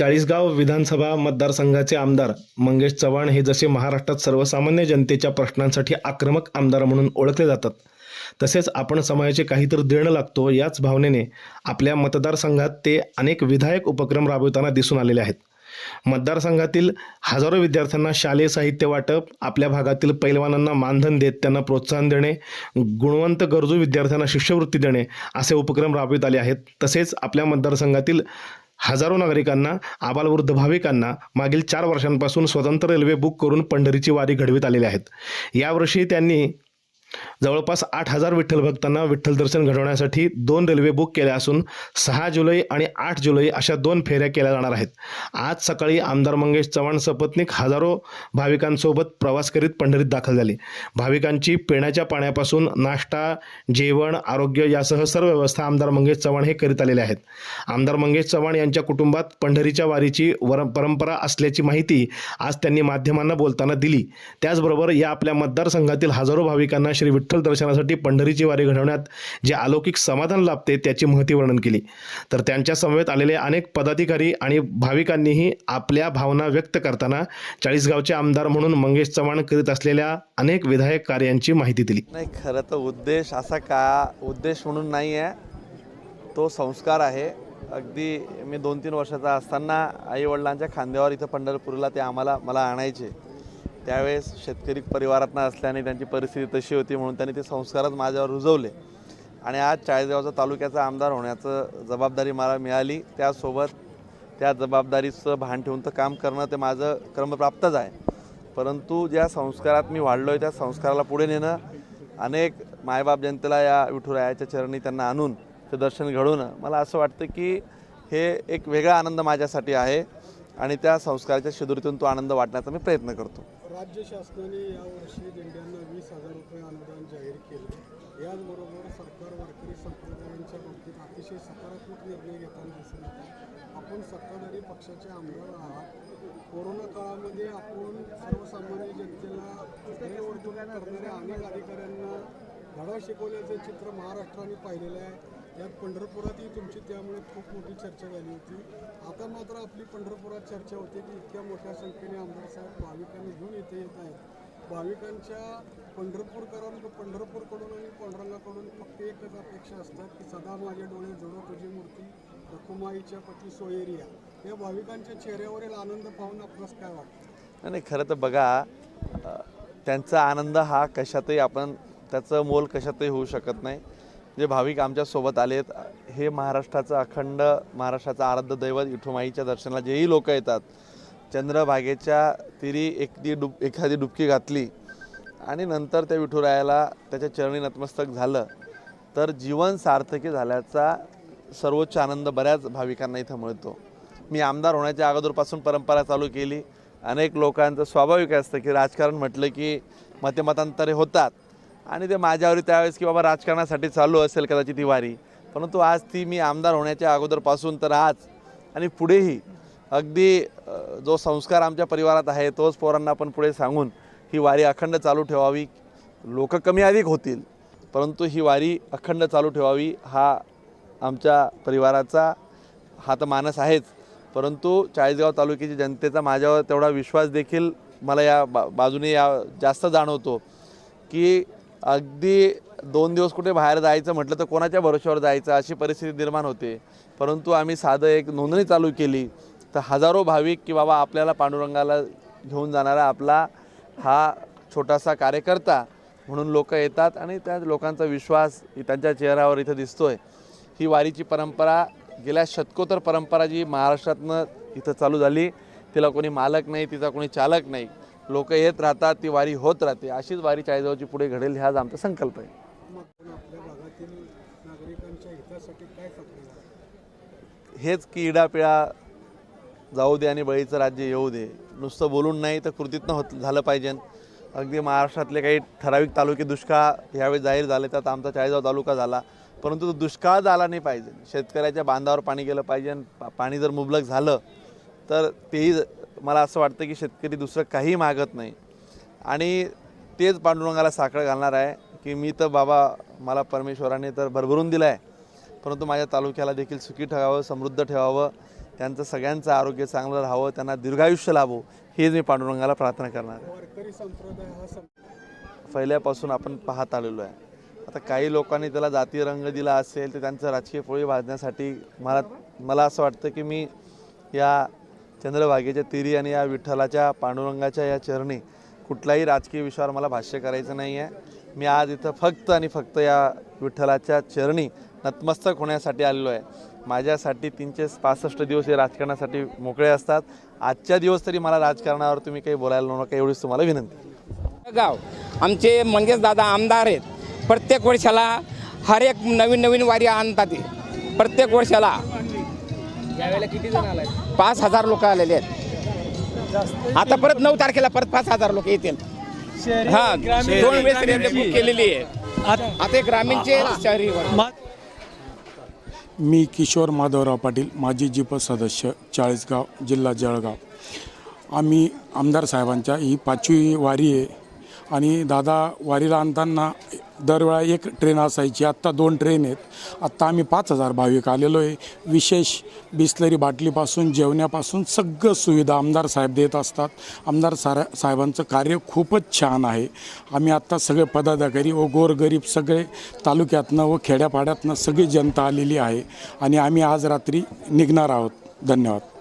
चाळीसगाव विधानसभा मतदारसंघाचे आमदार मंगेश चव्हाण हे जसे महाराष्ट्रात सर्वसामान्य जनतेच्या प्रश्नांसाठी आक्रमक आमदार म्हणून ओळखले जातात तसेच आपण समाजाचे काहीतरी देणं लागतो याच भावनेने आपल्या मतदारसंघात ते अनेक विधायक उपक्रम राबवताना दिसून आलेले आहेत. मतदारसंघातील हजारो विद्यार्थ्यांना शालेय साहित्य वाटप आपल्या भागातील पैलवानांना मानधन देत त्यांना प्रोत्साहन देणे गुणवंत गरजू विद्यार्थ्यांना शिष्यवृत्ती देणे असे उपक्रम राबवित आले आहेत. तसेच आपल्या मतदारसंघातील हजारो नागरिकांना आबालवृद्ध भाविकांना मागील चार वर्षांपासून स्वतंत्र रेल्वे बुक करून पंढरीची वारी घडवीत आलेली आहेत. यावर्षी त्यांनी जवळपास आठ हजार विठ्ठल भक्तांना विठ्ठल दर्शन घडवण्यासाठी दोन रेल्वे बुक केल्या असून सहा जुलै आणि आठ जुलै अशा दोन फेऱ्या केल्या जाणार आहेत. आज सकाळी आमदार मंगेश चव्हाण सपत्नीक हजारो भाविकांसोबत प्रवास करीत पंढरीत दाखल झाले. भाविकांची पिण्याच्या पाण्यापासून नाश्ता जेवण आरोग्य यासह सर्व व्यवस्था आमदार मंगेश चव्हाण हे करीत आलेले आहेत. आमदार मंगेश चव्हाण यांच्या कुटुंबात पंढरीच्या वारीची वर परंपरा असल्याची माहिती आज त्यांनी माध्यमांना बोलताना दिली. त्याचबरोबर या आपल्या मतदारसंघातील हजारो भाविकांना श्री विठ्ठल दर्शनासाठी पंढरीची वारी घडवण्यात जे अलौकिक समाधान लाभते त्याची महती वर्णन केली. तर त्यांच्या समवेत आलेले अनेक पदाधिकारी आणि भाविकांनीही आपल्या भावना व्यक्त करताना चाळीसगावचे आमदार म्हणून मंगेश चव्हाण करीत असलेल्या अनेक विधायक कार्यांची माहिती दिली. नाही खरं तर उद्देश असा का उद्देश म्हणून नाही आहे. तो संस्कार आहे. अगदी मी दोन तीन वर्षाचा असताना आईवडिलांच्या खांद्यावर इथं पंढरपूरला ते आम्हाला मला आणायचे. त्यावेळेस शेतकरी परिवारातनं असल्याने त्यांची परिस्थिती तशी होती म्हणून त्यांनी ते संस्कारच माझ्यावर रुजवले. आणि आज चाळीसगावचा तालुक्याचा आमदार होण्याचं जबाबदारी मला मिळाली. त्यासोबत त्या जबाबदारीचं भान ठेवून तर काम करणं ते माझं क्रमप्राप्तच आहे. परंतु ज्या संस्कारात मी वाढलो आहे त्या संस्काराला पुढे नेणं अनेक मायबाप जनतेला या विठुरायाच्या चरणी त्यांना आणून ते दर्शन घडवणं मला असं वाटतं की हे एक वेगळा आनंद माझ्यासाठी आहे. आणि त्या संस्काराच्या शिदुरीतून तो आनंद वाटण्याचा मी प्रयत्न करतो. राज्य शासनाने यावर्षी दिंड्यांना वीस हजार रुपये अनुदान जाहीर केले. याचबरोबर सरकार वारकरी संप्रदायांच्या बाबतीत अतिशय सकारात्मक निर्णय घेताना दिसून येतात. आपण सत्ताधारी पक्षाचे आमदार आहात. कोरोना काळामध्ये आपण सर्वसामान्य जनतेला करणाऱ्या अनेक अधिकाऱ्यांना धडा शिकवल्याचं चित्र महाराष्ट्राने पाहिलेलं आहे. यात पंढरपुरातही तुमची त्यामुळे खूप मोठी चर्चा झाली होती. आता मात्र आपली पंढरपुरात चर्चा होते की इतक्या मोठ्या संख्येने आमदार साहेब भाविकांनी घेऊन इथे येत आहेत. भाविकांच्या पंढरपूरकरांना पंढरपूरकडून आणि पांडुरंगाकडून फक्त एकच अपेक्षा असतात की सदा माझे डोळे जोडो तुझी मूर्ती रखुमाईच्या पती सोयेरिया. या भाविकांच्या चेहऱ्यावरील आनंद पाहून आपणास काय वाटतं? नाही नाही, खरं तर बघा त्यांचा आनंद हा कशातही आपण त्याचं मोल कशातही होऊ शकत नाही. जे भाविक आमच्यासोबत आलेत हे महाराष्ट्राचं अखंड महाराष्ट्राचं आराध्य दैवत विठुमाईच्या दर्शनाला जेही लोक येतात चंद्रभागेच्या तिरी एकदी डुब एखादी डुबकी घातली आणि नंतर त्या विठुरायाला त्याच्या चरणी नतमस्तक झालं तर जीवन सार्थकी झाल्याचा सर्वोच्च आनंद बऱ्याच भाविकांना इथं मिळतो. मी आमदार होण्याच्या अगोदरपासून परंपरा चालू केली. अनेक लोकांचं स्वाभाविक असतं की राजकारण म्हटलं की मतेमतांतरे होतात. आणि ते माझ्यावर त्यावेळेस की बाबा राजकारणासाठी चालू असेल कदाचित ती वारी. परंतु आज ती मी आमदार होण्याच्या अगोदरपासून तर आज आणि पुढेही अगदी जो संस्कार आमच्या परिवारात आहे तोच पोरांना आपण पुढे सांगून ही वारी अखंड चालू ठेवावी. लोक कमी अधिक होतील परंतु ही वारी अखंड चालू ठेवावी हा आमच्या परिवाराचा हा तर मानस आहेच. परंतु चाळीसगाव तालुक्याची जनतेचा माझ्यावर तेवढा विश्वास देखील मला या बा बाजूने या जास्त जाणवतो की अगदी दोन दिवस कुठे बाहेर जायचं म्हटलं तर कोणाच्या भरोश्यावर जायचं? अशी परिस्थिती निर्माण होते. परंतु आम्ही साधं एक नोंदणी चालू केली. तर हजारो भाविक की बाबा आपल्याला पांडुरंगाला घेऊन जाणारा आपला हा छोटासा कार्यकर्ता म्हणून लोक येतात आणि त्या लोकांचा विश्वास त्यांच्या चेहऱ्यावर इथं दिसतोय. ही वारीची परंपरा गेल्या शतकोत्तर परंपरा जी महाराष्ट्रातनं इथं चालू झाली तिला कोणी मालक नाही तिचा कोणी चालक नाही. लोक येत राहतात ती वारी होत राहते. अशीच वारी चाळीसगावची पुढे घडेल हाच आमचा संकल्प आहे. हेच की इडापिडा जाऊ दे आणि बळीचं राज्य येऊ दे. नुसतं बोलून नाही तर कृतीतनं होत झालं पाहिजे. अगदी महाराष्ट्रातले काही ठराविक तालुके दुष्काळ यावेळी जाहीर झाले त्यात आमचा चाळीसगाव तालुका झाला. परंतु तो दुष्काळ झाला नाही पाहिजे. शेतकऱ्याच्या बांधावर पाणी गेलं पाहिजे. पाणी जर मुबलक झालं तर तेही मला असं वाटतं की शेतकरी दुसरं काही मागत नाही. आणि तेच पांडुरंगाला साखळ घालणार आहे की मी तर बाबा मला परमेश्वराने तर भरभरून दिलं आहे परंतु माझ्या तालुक्याला देखील सुखी ठेवावं समृद्ध ठेवावं त्यांचं सगळ्यांचं आरोग्य चांगलं राहावं त्यांना दीर्घायुष्य लाभो हेच मी पांडुरंगाला प्रार्थना करणार आहे. हा पहिल्यापासून आपण पाहत आलेलो आहे. आता काही लोकांनी त्याला जातीय रंग दिला असेल तर त्यांचं राजकीय पोळी भाजण्यासाठी मला मला असं वाटतं की मी या चंद्रभागेच्या तिरी आणि या विठ्ठलाच्या पांडुरंगाच्या या चरणी कुठल्याही राजकीय विषयावर मला भाष्य करायचं नाही आहे. मी आज इथं फक्त आणि फक्त या विठ्ठलाच्या चरणी नतमस्तक होण्यासाठी आलेलो आहे. माझ्यासाठी तीनशे पासष्ट दिवस हे राजकारणासाठी मोकळे असतात. आजच्या दिवस तरी मला राजकारणावर तुम्ही काही बोलायला नका एवढीच तुम्हाला विनंती. गाव आमचे मंगेश दादा आमदार आहेत. प्रत्येक वर्षाला हर एक नवीन नवीन वारी आणतात प्रत्येक वर्षाला. पाच हजार लोक आलेले आहेत. आता परत नऊ तारखेला परत पाच हजार लोक येतील. हा दोन वेळेस रेल्वे बुक केलेली आहे. आता ग्रामीणचे शहरी. मी किशोर माधवराव पाटील माजी जिप सदस्य चाळीसगाव जिल्हा जळगाव. आम्ही आमदार साहेबांच्या ही पाचवी वारी आहे. आणि दादा वारीला आणताना दरवेळा एक ट्रेन असायची आत्ता दोन ट्रेन आहेत. आत्ता आम्ही पाच हजार भाविक आलेलो आहे. विशेष बिस्लरी बाटलीपासून जेवण्यापासून सगळं सुविधा आमदार साहेब देत असतात. आमदार सारा साहेबांचं कार्य खूपच छान आहे. आम्ही आत्ता सगळे पदाधिकारी व गोरगरीब सगळे तालुक्यातनं व खेड्यापाड्यातनं सगळी जनता आलेली आहे. आणि आम्ही आज रात्री निघणार आहोत. धन्यवाद.